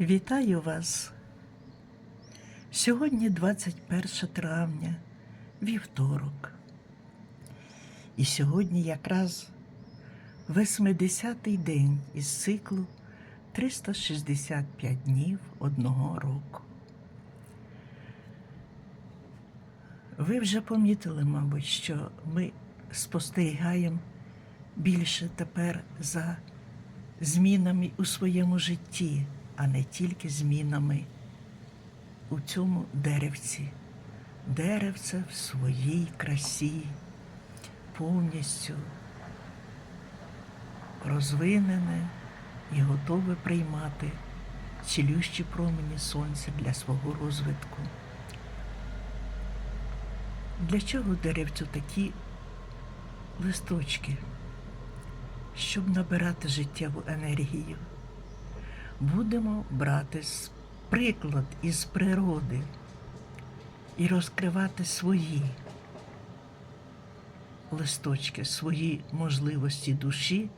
Вітаю вас. Сьогодні 21 травня, вівторок. І сьогодні якраз 80-й день із циклу 365 днів одного року. Ви вже помітили, мабуть, що ми спостерігаємо більше тепер за змінами у своєму житті, а не тільки змінами у цьому деревці. Деревце в своїй красі повністю розвинене і готове приймати цілющі промені сонця для свого розвитку. Для чого деревцю такі листочки? Щоб набирати життєву енергію. Будемо брати приклад із природи і розкривати свої листочки, свої можливості душі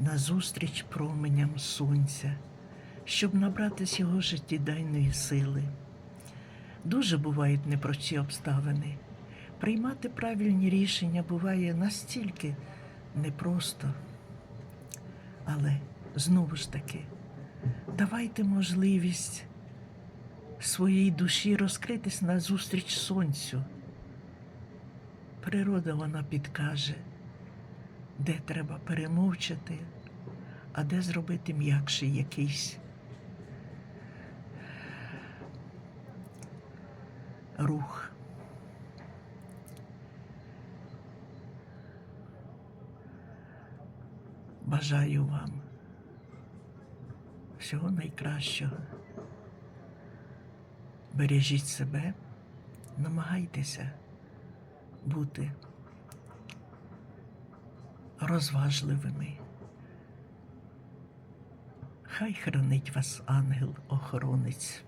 назустріч променям сонця, щоб набратись його життєдайної сили. Дуже бувають непрості обставини. Приймати правильні рішення буває настільки непросто. Але знову ж таки, давайте можливість своїй душі розкритись назустріч сонцю. Природа вона підкаже, де треба перемовчати, а де зробити м'якший якийсь рух. Бажаю вам всього найкращого. Бережіть себе, намагайтеся бути розважливими. Хай хранить вас ангел-охоронець.